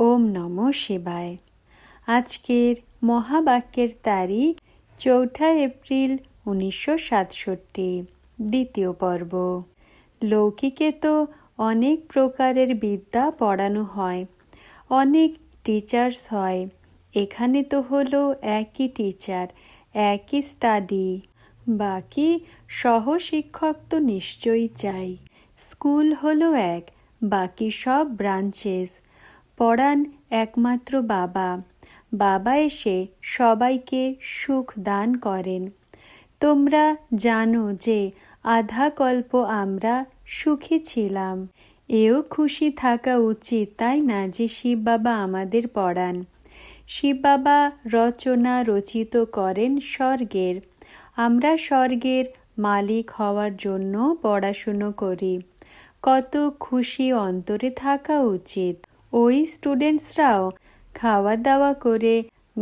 ওম নম শিবায়। আজকের মহাবাক্যের তারিখ চৌঠা এপ্রিল উনিশশো সাতষট্টি, দ্বিতীয় পর্ব। লৌকিকে তো অনেক প্রকারের বিদ্যা পড়ানো হয়, অনেক টিচার্স হয়, এখানে তো হলো একই টিচার একই স্টাডি বাকি সহশিক্ষক তো নিশ্চয়ই চাই। স্কুল হলো এক, বাকি সব ব্রাঞ্চেস পড়ান একমাত্র বাবা। বাবা এসে সবাইকে সুখ দান করেন। তোমরা জানো যে আধা কল্প আমরা সুখী ছিলাম। এও খুশি থাকা উচিত, তাই না, যে শিব বাবা আমাদের পড়ান শিব বাবা রচনা রচিত করেন স্বর্গের। আমরা স্বর্গের মালিক হওয়ার জন্য পড়াশুনো করি। কত খুশি অন্তরে থাকা উচিত। ওই স্টুডেন্টসরাও খাওয়া দাওয়া করে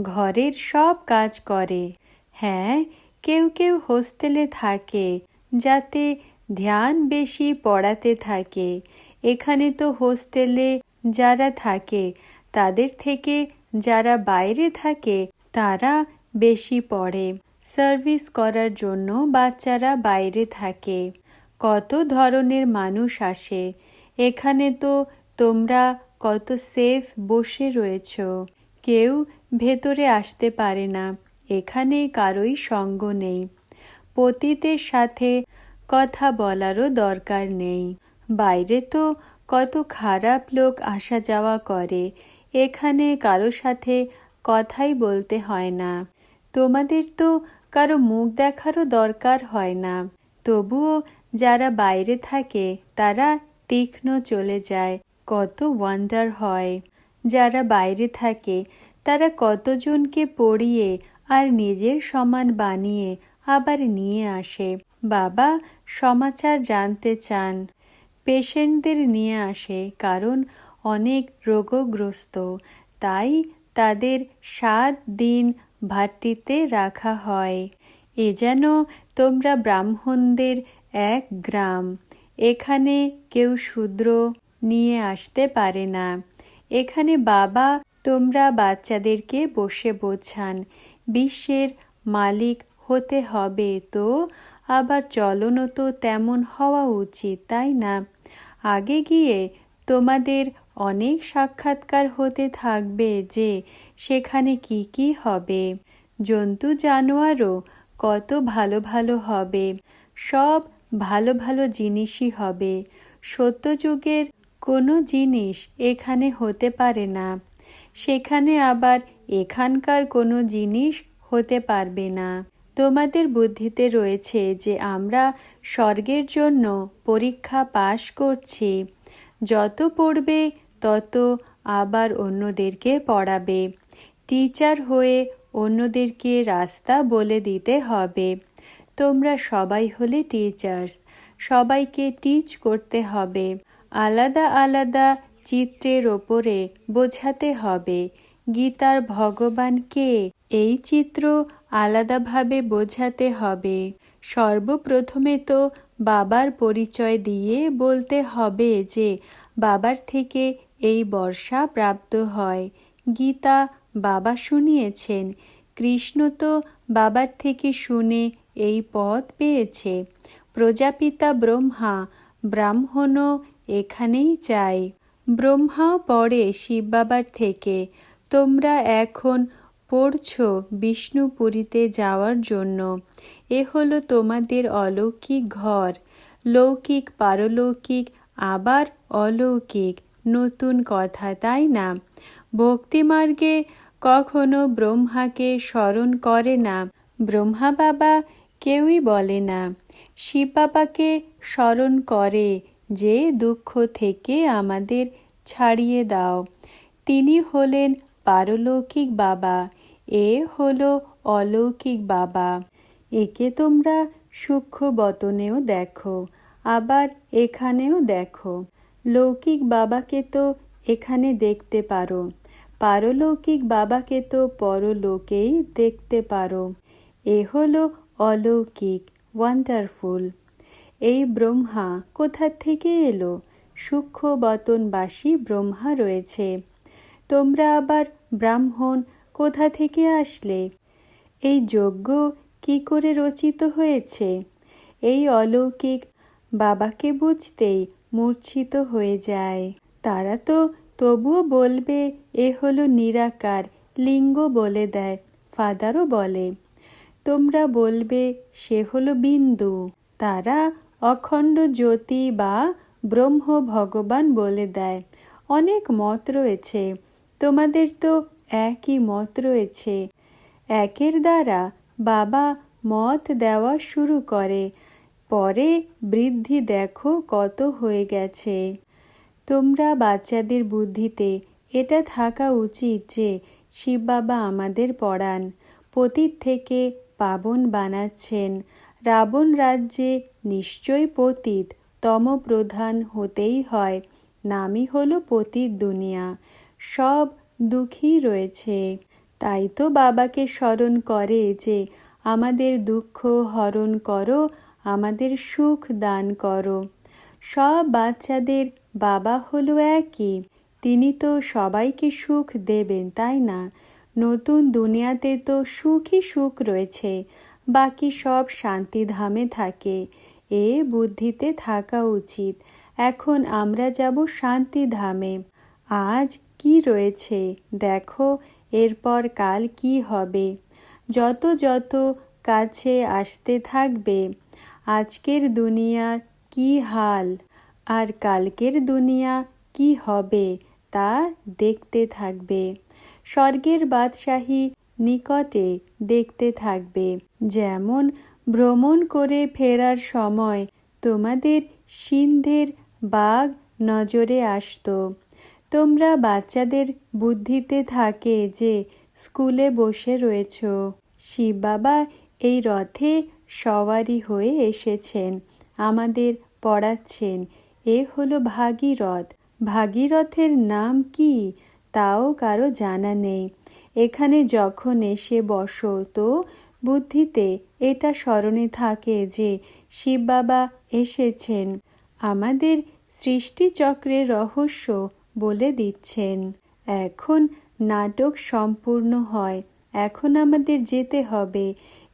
ঘরের সব কাজ করে। হ্যাঁ কেউ কেউ হোস্টেলে থাকে যাতে ধ্যান বেশি পড়াতে থাকে। এখানে তো হোস্টেলে যারা থাকে, তাদের থেকে যারা বাইরে থাকে, তারা বেশি পড়ে। সার্ভিস করার জন্য বাচ্চারা বাইরে থাকে। কত ধরনের মানুষ আসে। এখানে তো তোমরা কত সেফ বসে রয়েছ। কেউ ভেতরে আসতে পারে না, এখানে কারোই সঙ্গ নেই। পতিতের সাথে কথা বলারও দরকার নেই। বাইরে তো কত খারাপ লোক আসা যাওয়া করে, এখানে কারও সাথে কথাই বলতে হয় না। তোমাদের তো কারও মুখ দেখারও দরকার হয় না। তবুও যারা বাইরে থাকে, তারা তীক্ষ্ণ চলে যায়। কত ওয়ান্ডার হয়। যারা বাইরে থাকে, তারা কতজনকে পড়িয়ে আর নিজের সমান বানিয়ে আবার নিয়ে আসে। বাবা সমাচার জানতে চান, পেশেন্টদের নিয়ে আসে, কারণ অনেক রোগগ্রস্ত। তাই তাদের সাত দিন ভাট্টিতে রাখা হয়। এ যেন তোমরা ব্রাহ্মণদের এক গ্রাম। এখানে কেউ শূদ্র নিয়ে আসতে পারে না। এখানে বাবা, তোমরা বাচ্চাদেরকে বসে বোঝান, বিশ্বের মালিক হতে হবে তো, আবার চলনও তো তেমন হওয়া উচিত, তাই না? আগে গিয়ে তোমাদের অনেক সাক্ষাৎকার হতে থাকবে যে সেখানে কি কি হবে। জন্তু জানোয়ারও কত ভালো ভালো হবে, সব ভালো ভালো জিনিসই হবে। সত্যযুগের কোনো জিনিস এখানে হতে পারে না। সেখানে আবার এখানকার কোনো জিনিস হতে পারবে না। তোমাদের বুদ্ধিতে রয়েছে যে আমরা স্বর্গের জন্য পরীক্ষা পাশ করছি। যত পড়বে, তত আবার অন্যদেরকে পড়াবে। টিচার হয়ে অন্যদেরকে রাস্তা বলে দিতে হবে। তোমরা সবাই হলে টিচার্স। সবাইকে টিচ করতে হবে। আলাদা আলাদা চিত্রের ওপরে বোঝাতে হবে, গীতার ভগবান কে এই চিত্র আলাদাভাবে বোঝাতে হবে। সর্বপ্রথমে তো বাবার পরিচয় দিয়ে বলতে হবে যে, বাবার থেকে এই বর্ষা প্রাপ্ত হয়। গীতা বাবা শুনিয়েছেন, কৃষ্ণ তো বাবার থেকে শুনে এই পদ পেয়েছে। প্রজাপিতা ব্রহ্মা ব্রাহ্মণও এখানেই চাই ব্রহ্মাও পড়ে শিব বাবার থেকে, তোমরা এখন পড়ছ বিষ্ণুপুরীতে যাওয়ার জন্য। এ হলো তোমাদের অলৌকিক ঘর। লৌকিক, পারলৌকিক, আবার অলৌকিক। নতুন কথা, তাই না? ভক্তিমার্গে কখনো ব্রহ্মাকে স্মরণ করে না। ব্রহ্মা বাবা কেউই বলে না। শিব বাবাকে স্মরণ করে। যে দুঃখ থেকে আমাদের ছাড়িয়ে দাও। তিনি হলেন পারলৌকিক বাবা, এ হলো অলৌকিক বাবা। একে তোমরা সূক্ষ্ম বতনেও দেখো, আবার এখানেও দেখো। লৌকিক বাবাকে তো এখানে দেখতে পারো, পারলৌকিক বাবাকে তো পরলোকেই দেখতে পারো। এ হলো অলৌকিক ওয়ান্ডারফুল এই ব্রহ্মা কোথা থেকে এলো? সূক্ষ্ম বতনবাসী ব্রহ্মা রয়েছে। তোমরা আবার ব্রাহ্মণ কোথা থেকে আসলে? এই যজ্ঞ কি করে রচিত হয়েছে? এই অলৌকিক বাবাকে বুঝতেই মূর্ছিত হয়ে যায়। তারা তো তবুও বলবে, এ হলো নিরাকার লিঙ্গ বলে দেয়, ফাদারও বলে। তোমরা বলবে, সে হলো বিন্দু। তারা অখণ্ড জ্যোতি বা ব্রহ্ম ভগবান বলে দেয়। অনেক মত রয়েছে। তোমাদের তো একই মত রয়েছে। একের দ্বারা বাবা মত দেওয়া শুরু করে। পরে বৃদ্ধি দেখো কত হয়ে গেছে। তোমরা বাচ্চাদের বুদ্ধিতে এটা থাকা উচিত যে শিব বাবা আমাদের পড়ান পতীত থেকে পাবন বানাচ্ছেন। রাবণ রাজ্যে নিশ্চয় পতীত তম প্রধান হতেই হয়। নামই হলো পতীত দুনিয়া। সব দুঃখী রয়েছে। তাই তো বাবাকে স্মরণ করে যে, আমাদের দুঃখ হরণ করো, আমাদের সুখ দান করো। সব বাচ্চাদের বাবা হলো একই। তিনি তো সবাইকে সুখ দেবেন, তাই না? নতুন দুনিয়াতে তো সুখই সুখ রয়েছে। বাকি সব শান্তিধামে থাকে। এ বুদ্ধিতে থাকা উচিত। এখন আমরা যাব শান্তিধামে আজ কি রয়েছে? দেখো, এরপর কাল কি হবে? যত যত কাছে আসতে থাকবে, আজকের দুনিয়ার কি হাল? আর কালকের দুনিয়া কি হবে তা দেখতে থাকবে। স্বর্গের বাদশাহী নিকটে দেখতে থাকবে। যেমন, ভ্রমণ করে ফেরার সময় তোমাদের সিন্ধের বাঘ নজরে আসতো। তোমরা বাচ্চাদের বুদ্ধিতে থাকে যে স্কুলে বসে রয়েছ। শিব বাবা এই রথে সওয়ারি হয়ে এসেছেন, আমাদের পড়াচ্ছেন। এ হলো ভাগীরথ। ভাগীরথের নাম কি? তাও কারও জানা নেই। এখানে যখন এসে বসো তো বুদ্ধিতে এটা স্মরণে থাকে যে শিব বাবা এসেছেন, আমাদের সৃষ্টিচক্রের রহস্য বলে দিচ্ছেন। এখন নাটক সম্পূর্ণ হয়, এখন আমাদের যেতে হবে।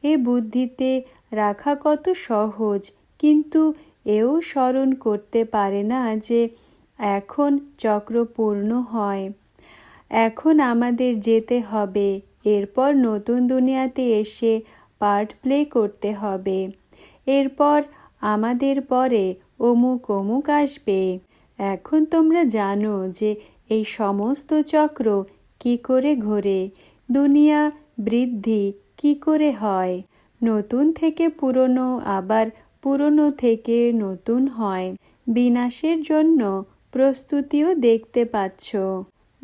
এ বুদ্ধিতে রাখা কত সহজ, কিন্তু এও স্মরণ করতে পারে না যে এখন চক্র পূর্ণ হয়। এখন আমাদের যেতে হবে। এরপর নতুন দুনিয়াতে এসে পার্ট প্লে করতে হবে। এরপর আমাদের পরে অমুক অমুক আসবে। এখন তোমরা জানো যে এই সমস্ত চক্র কি করে ঘোরে, দুনিয়া বৃদ্ধি কি করে হয়। নতুন থেকে পুরনো আবার পুরনো থেকে নতুন হয়। বিনাশের জন্য প্রস্তুতিও দেখতে পাচ্ছ।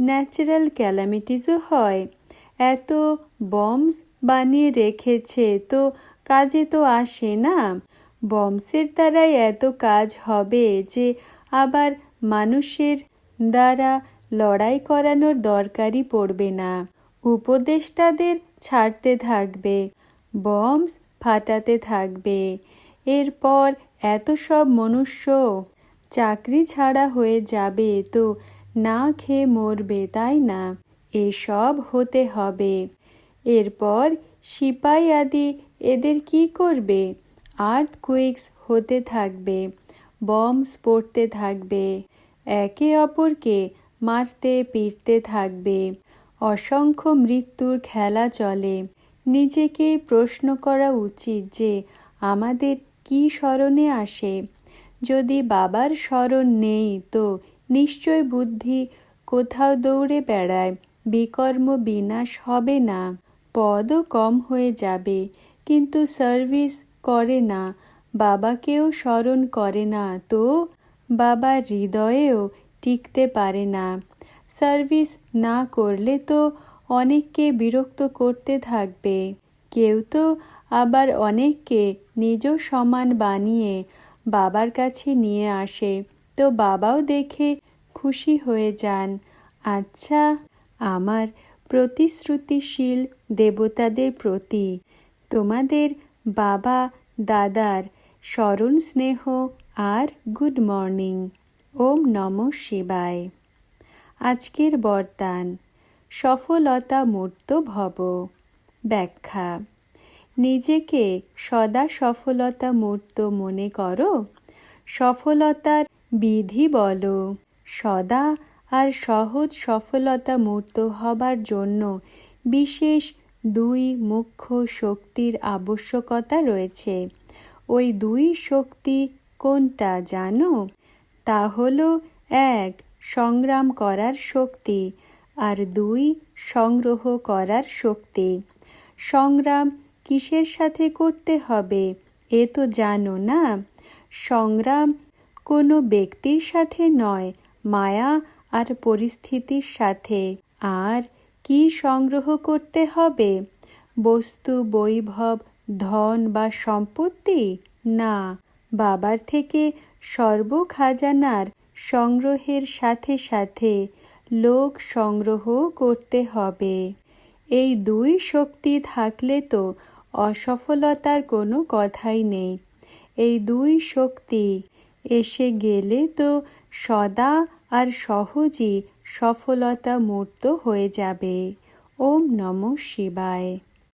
ন্যাচারাল ক্যালামিটিসও হয়। এত বমস বানিয়ে রেখেছে তো কাজে তো আসে না। বমসের দ্বারাই এত কাজ হবে যে আবার মানুষের দ্বারা লড়াই করানোর দরকারই পড়বে না। উপদেষ্টাদের ছাড়তে থাকবে বমস ফাটাতে থাকবে। এরপর এত সব মনুষ্য চাকরি ছাড়া হয়ে যাবে তো না খেয়ে মরবে, তাই না? এসব হতে হবে। এরপর সিপাই আদি এদের কি করবে? আর্থ কুইক্স হতে থাকবে, বমস পড়তে থাকবে, একে অপরকে মারতে পিটতে থাকবে, অসংখ্য মৃত্যুর খেলা চলে। নিজেকে প্রশ্ন করা উচিত যে আমাদের কি স্মরণে আসে। যদি বাবার স্মরণ নেই, তো নিশ্চয় বুদ্ধি কোথাও দৌড়ে বেড়ায়, বিকর্ম বিনাশ হবে না। পদও কম হয়ে যাবে, কিন্তু সার্ভিস করে না, বাবাকেও স্মরণ করে না তো বাবার হৃদয়েও টিকতে পারে না। সার্ভিস না করলে তো অনেককে বিরক্ত করতে থাকবে। কেউ তো আবার অনেককে নিজ সমান বানিয়ে বাবার কাছে নিয়ে আসে। তো বাবাও দেখে খুশি হয়ে যান। আচ্ছা আমার প্রতিশ্রুতিশীল দেবতাদের প্রতি তোমাদের বাবা দাদার স্মরণ স্নেহ আর গুড মর্নিং। ওম নম শিবায়। আজকের বরদান সফলতা মূর্ত ভব ব্যাখ্যা, নিজেকে সদা সফলতা মূর্ত মনে করো। সফলতার বিধি বলো। সদা আর সহজ সফলতা মূর্ত হবার জন্য বিশেষ দুই মুখ্য শক্তির আবশ্যকতা রয়েছে। ওই দুই শক্তি কোনটা জানো? তা হলো এক, সংগ্রাম করার শক্তি আর দুই, সংগ্রহ করার শক্তি। সংগ্রাম কিসের সাথে করতে হবে এ তো জানো না? সংগ্রাম কোনো ব্যক্তির সাথে নয়, মায়া আর পরিস্থিতির সাথে। আর কি সংগ্রহ করতে হবে? বস্তু, বৈভব, ধন বা সম্পত্তি? না। বাবার থেকে সর্বখাজানার সংগ্রহের সাথে সাথে লোক সংগ্রহ করতে হবে। এই দুই শক্তি থাকলে তো অসফলতার কোনো কথাই নেই। এই দুই শক্তি এসে গেলে তো সদা আর সহজে সফলতা মূর্ত হয়ে যাবে। ওম নম শিবায়।